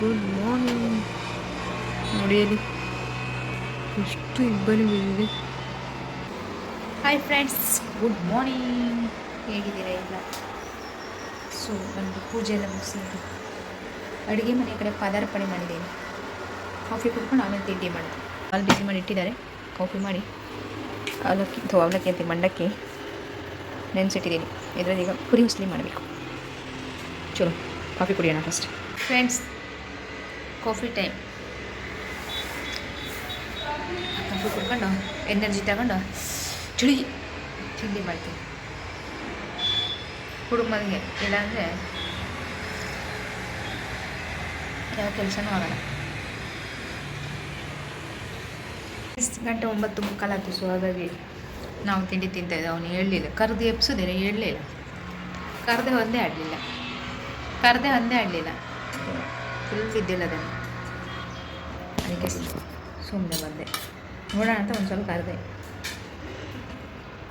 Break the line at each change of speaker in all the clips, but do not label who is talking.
Good morning ನೋಡಿ ಅಲ್ಲಿ ಎಷ್ಟು ಇಬ್ಬನಿ ಬಿದ್ದಿದೆ
ಹಾಯ್ ಫ್ರೆಂಡ್ಸ್ ಗುಡ್ ಮಾರ್ನಿಂಗ್ ಹೇಗಿದ್ದೀರಾ ಎಲ್ಲ? ಸೊ ಒಂದು ಪೂಜೆ ಎಲ್ಲ ಮುಗಿಸಿದ್ದು. ಅಡುಗೆ ಮನೆ ಕಡೆ ಪದಾರ್ಪಣೆ ಮಾಡಿದ್ದೇನೆ. ಕಾಫಿ ಕುಡ್ಕೊಂಡು ಆಮೇಲೆ ತಿಂಡಿ ಮಾಡಿದೆ. ಹಾಲು ಬಿಸಿ ಮಾಡಿ ಇಟ್ಟಿದ್ದಾರೆ. ಕಾಫಿ ಮಾಡಿ ಅವಲಕ್ಕಿ ಅಥವಾ ಅವಲಕ್ಕಿ ಅಂತ ಮಂಡಕ್ಕಿ ನೆನೆಸಿಟ್ಟಿದ್ದೀನಿ. ಇದರಲ್ಲಿ ಈಗ ಪುರಿ ಉಸ್ಲಿ ಮಾಡಬೇಕು. ಚಲೋ. ಕಾಫಿ ಕುಡಿಯೋಣ first friends coffee time. Coffee ಕುಡ್ಕೊಂಡು? ಎನರ್ಜಿ ತಗೊಂಡು? ಚಳಿ. ತಿಂಡಿ ಮಾಡ್ತೀನಿ. ಮನೆಗೆ ಇಲ್ಲಾಂದರೆ ಯಾವ ಕೆಲಸನೂ ಆಗಲ್ಲ. ಎಷ್ಟು ಗಂಟೆ ಒಂಬತ್ತು ಮುಕ್ಕಾಲಾಯ್ತು ಸೊ ಹಾಗಾಗಿ ನಾವು ತಿಂಡಿ ತಿಂತಾಯಿದ್ದೆ ಅವನು ಹೇಳಲಿಲ್ಲ. ಕರೆದು ಎಪ್ಸಿದ್ರೆ ಹೇಳಲಿಲ್ಲ ಕರೆದೇ ಒಂದೇ ಆಡಲಿಲ್ಲ. ಕರೆದೇ ಒಂದೇ ಆಡಲಿಲ್ಲ. ಫುಲ್ ಬಿದ್ದಿಲ್ಲ ಅದನ್ನು ಅದಕ್ಕೆ ಸುಮ್ಮನೆ ಬಂದೆ. ನೋಡೋಣ ಅಂತ ಒಂದು ಸ್ವಲ್ಪ ಕರೆದೆ.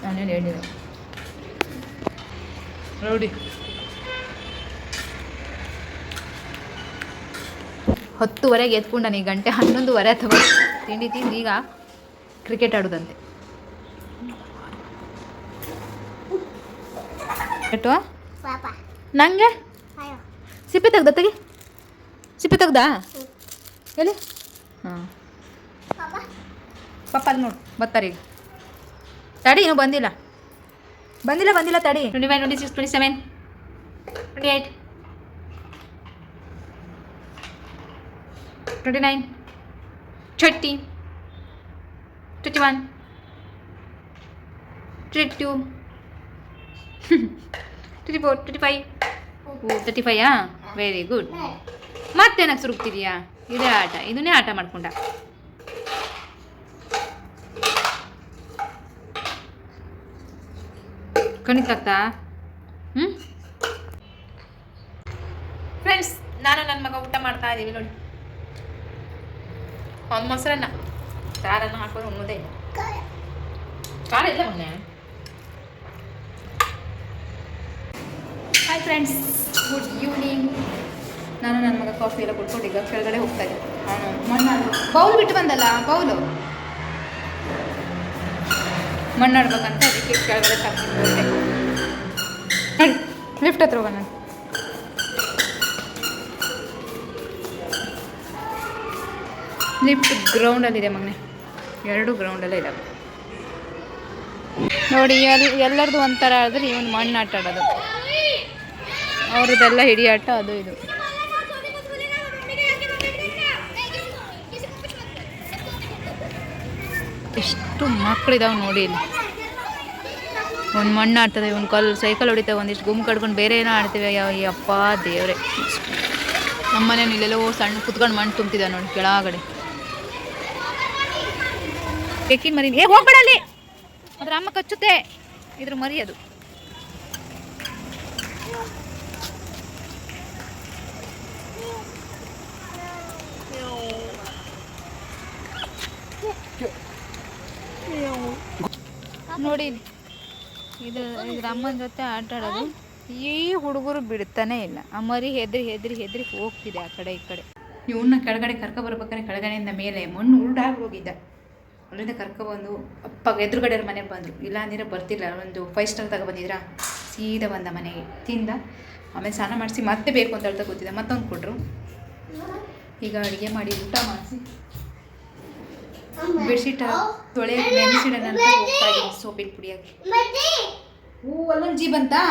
ನಾನೇನು ಹೇಳಿದೆ ನೋಡಿ ಹತ್ತುವರೆಗೆ ಎತ್ಕೊಂಡು ಈ ಗಂಟೆ ಹನ್ನೊಂದುವರೆ ಅಥವಾ ತಿಂಡಿ ತಿಂದು ಈಗ ಕ್ರಿಕೆಟ್ ಆಡೋದಂತೆ. ನಂಗೆ? ಸಿಪ್ಪೆ ತೆಗ್ದ ತೆಗಿ. ಸಿಪ್ಪೆ ತೆಗ್ದಾ ಎಲ್ಲಿ ಹಾಂ ಪಾಪ ಅಲ್ಲಿ ನೋಡು ಬರ್ತಾರೆ ಈಗ ತಡಿ ಇನ್ನೂ ಬಂದಿಲ್ಲ ಬಂದಿಲ್ಲ ಬಂದಿಲ್ಲ ತಡಿ twenty five twenty six twenty seven twenty eight twenty nine thirty twenty one twenty two twenty four twenty five thirty five very good ಮತ್ತೇನಕ್ಕೆ ಸುರುಗ್ತಿದೀಯಾ ಇದೇ ಆಟ, ಇದನ್ನೇ ಆಟ ಮಾಡ್ಕೊಂಡ. ಕಣಿತಾಗ್ತಾ ಹ್ಮ್? ಫ್ರೆಂಡ್ಸ್ ನಾನು ನನ್ನ ಮಗ ಊಟ ಮಾಡ್ತಾ ಇದ್ದೀವಿ ನೋಡಿ. ಒಂದು ಮೊಸರನ್ನ, ಸಾರನ್ನು ಹಾಕೋದು ಇಲ್ಲ. ಖಾರ ಇಲ್ಲ ಮೊನ್ನೆ. ಹಾಯ್ ಫ್ರೆಂಡ್ಸ್ ಗುಡ್ ಈವ್ನಿಂಗ್ ನಾನು ನನ್ನ ಮಗ ಕಾಫಿ ಎಲ್ಲ ಕುಡ್ಕೊಂಡು ಈಗ ಕೆಳಗಡೆ ಹೋಗ್ತಾ ಇದ್ದೆ. ಅವನು ಮಣ್ಣಾಡು ಬೌಲ್ ಬಿಟ್ಟು ಬಂದಲ್ಲ, ಬೌಲು? ಮಣ್ಣಾಡ್ಬೇಕಂತ ಅದಕ್ಕೆ ಕೆಳಗಡೆ ನಡಿ ಲಿಫ್ಟ್ ಹತ್ರ ಹೋಗೋಣ. ಲಿಫ್ಟ್ ಗ್ರೌಂಡಲ್ಲಿದೆ ಮಗನೆ. ಎರಡು ಗ್ರೌಂಡಲ್ಲೇ ಇದ್ದಾವೆ ನೋಡಿ, ಎಲ್, ಎಲ್ಲರದು ಒಂಥರ ಆದ್ರೆ ಇವನು ಮಣ್ಣು ಆಟ ಆಡೋದು. ಅವ್ರದ್ದೆಲ್ಲ ಹಿಡಿಯಾಟ ಅದು ಇದು. ಎಷ್ಟು ಮಕ್ಕಳಿದಾವೆ ನೋಡಿ ಇಲ್ಲಿ. ಒಂದು ಮಣ್ಣು ಆಡ್ತದೆ, ಒಂದು ಕಲ್ಲು, ಸೈಕಲ್ ಹೊಡಿತಾವೆ, ಒಂದಿಷ್ಟು ಗುಮ್ ಕಡ್ಕೊಂಡು ಬೇರೆ ಏನೋ ಆಡ್ತೀವಿ. ಯಾವ ಅಪ್ಪ ದೇವ್ರೆ. ನಮ್ಮನೆ ಇಲ್ಲೆಲ್ಲೋ ಸಣ್ಣ ಕುತ್ಕೊಂಡು ಮಣ್ಣು ತುಂಬ್ತಿದ್ದ ನೋಡಿ ಕೆಳಗಡೆ. ಬೇಕಿನ ಮರಿ ಏ, ಹೋಗ್ಬೇಡ ಅದ್ರ ಅಮ್ಮ ಕಚ್ಚುತ್ತೆ. ಇದ್ರ ಮರಿ ಅದು. ನೋಡಿ. ಇದು ಅಮ್ಮನ ಜೊತೆ ಆಟ ಆಡೋದು. ಈ ಹುಡುಗರು ಬಿಡ್ತಾನೆ ಇಲ್ಲ. ಅಮ್ಮರಿ ಮರಿ ಹೆದ್ರಿ ಹೆದ್ರಿ ಹೆದ್ರಿ ಹೋಗ್ತಿದೆ ಆ ಕಡೆ ಈ ಕಡೆ. ಇವನ್ನ ಕೆಳಗಡೆ ಕರ್ಕ ಬರ್ಬೇಕಾದ್ರೆ ಕೆಳಗಡೆಯಿಂದ ಮೇಲೆ ಮಣ್ಣು ಉರುಡಾಗಿ ಹೋಗಿದ್ದ ಅಲ್ಲಿಂದ ಕರ್ಕೊಬಂದು ಅಪ್ಪ ಎದುರುಗಡೆ ಮನೆಗೆ ಬಂದರು. ಇಲ್ಲ ಅಂದಿರೋ ಬರ್ತಿಲ್ಲ ಒಂದು ಫೈವ್ ಸ್ಟಾರ್ ತಗೊಬಂದಿದ್ರಾ ಸೀದಾ ಬಂದ ಮನೆಗೆ. ತಿಂದ. ಆಮೇಲೆ ಸ್ನಾನ ಮಾಡಿಸಿ ಮತ್ತೆ ಬೇಕು ಅಂತ ಹೇಳ್ತಾ ಗೊತ್ತಿದ್ದ ಮತ್ತೊಂದು ಕೊಟ್ಟರು ಈಗ ಅಡುಗೆ ಮಾಡಿ ಊಟ ಮಾಡಿಸಿ. ಬೆಡ್ಶೀಟ್ ತೊಳೆ ನೆನೆಸಿಡೋಣ ಅಂತ ಹೋಗ್ತಾ ಇದ್ದೀನಿ ಹೂ ಅಲ್ಲೊಂದು ಜೀ ಬಂತಾ?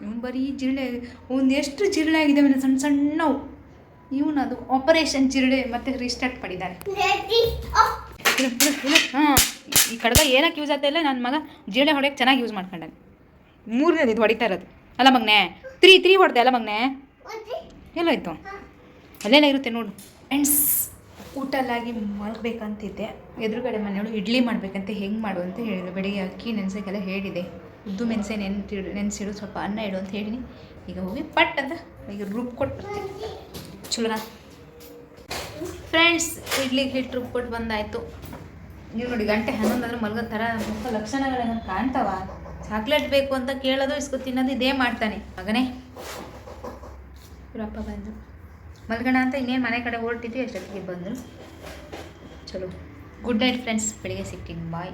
ಇವನು ಬರೀ ಜಿರಳೆ ಒಂದು ಎಷ್ಟು ಜಿರಳೆ ಆಗಿದೆ ಅವನು ಸಣ್ಣ ಸಣ್ಣವು. ಇವನು ಅದು ಆಪರೇಷನ್ ಜಿರಳೆ ಮತ್ತೆ ರೀಸ್ಟಾರ್ಟ್ ಮಾಡಿದ್ದಾನೆ ಹಾಂ ಈ ಕಡ್ಗ ಏನಕ್ಕೆ ಯೂಸ್ ಆಗ್ತಾ ಇಲ್ಲ ನನ್ನ ಮಗ ಜಿರಳೆ ಹೊಡೆಯಕ್ಕೆ ಚೆನ್ನಾಗಿ ಯೂಸ್ ಮಾಡ್ಕೊಂಡಾನೆ. ಮೂರನೇದು ಇದು ಹೊಡಿತಾ ಇರೋದು. ಅಲ್ಲ ಮಗನೇ ತ್ರೀ ತ್ರೀ ಹೊಡೆದೆ ಅಲ್ಲ ಮಗನೇ? ಎಲ್ಲೋಯ್ತು? ಅಲ್ಲೆಲ್ಲ ಇರುತ್ತೆ ನೋಡು. ಫ್ರೆಂಡ್ಸ್ ಊಟ ಎಲ್ಲಾಗಿ ಮಲಗಬೇಕಂತಿದ್ದೆ. ಎದುರುಗಡೆ ಮನೆಯವರು ಇಡ್ಲಿ ಮಾಡಬೇಕಂತ, ಹೆಂಗೆ ಮಾಡು ಅಂತ ಹೇಳಿದ್ರು ಬೆಳಿಗ್ಗೆ ಅಕ್ಕಿ ನೆನೆಸೋಕ್ಕೆಲ್ಲ ಹೇಳಿದೆ. ಉದ್ದು ಮೆಣಸೆ ನೆನ್ಸಿಡು ನೆನೆಸಿಡು, ಸ್ವಲ್ಪ ಅನ್ನ ಇಡು ಅಂತ ಹೇಳಿನಿ. ಈಗ ಹೋಗಿ ಪಟ್ ಅಂತ ಈಗ ರುಬ್ಕೊಟ್ಟು ಬರ್ತೀನಿ ಚಲೋನಾ? ಫ್ರೆಂಡ್ಸ್ ಇಡ್ಲಿಗೆ ಹಿಟ್ಟು ರುಬ್ಕೊಟ್ಟು ಬಂದಾಯಿತು. ನೀವು ನೋಡಿ ಗಂಟೆ ಹನ್ನೊಂದು ಅಂದ್ರೆ ಮಲ್ಗೋ ಥರ ಮುಖ ಲಕ್ಷಣಗಳೇನೋ ಕಾಣ್ತಾವ. ಚಾಕ್ಲೇಟ್ ಬೇಕು ಅಂತ ಕೇಳೋದು ಇಸ್ಕೊ ತಿನ್ನೋದು ಇದೇ ಮಾಡ್ತಾನೆ. ಮಗನೇ. ಇವರಪ್ಪ ಬಂದು ಮಲ್ಗಣ ಅಂತ ಇನ್ನೇನು ಮನೆ ಕಡೆ ಹೊರಟಿದ್ವಿ, ಅಷ್ಟೊತ್ತಿಗೆ ಬಂದರು ಚಲೋ. ಗುಡ್ ನೈಟ್ ಫ್ರೆಂಡ್ಸ್ ಬೆಳಿಗ್ಗೆ ಸಿಗ್ತೀನಿ. ಬಾಯ್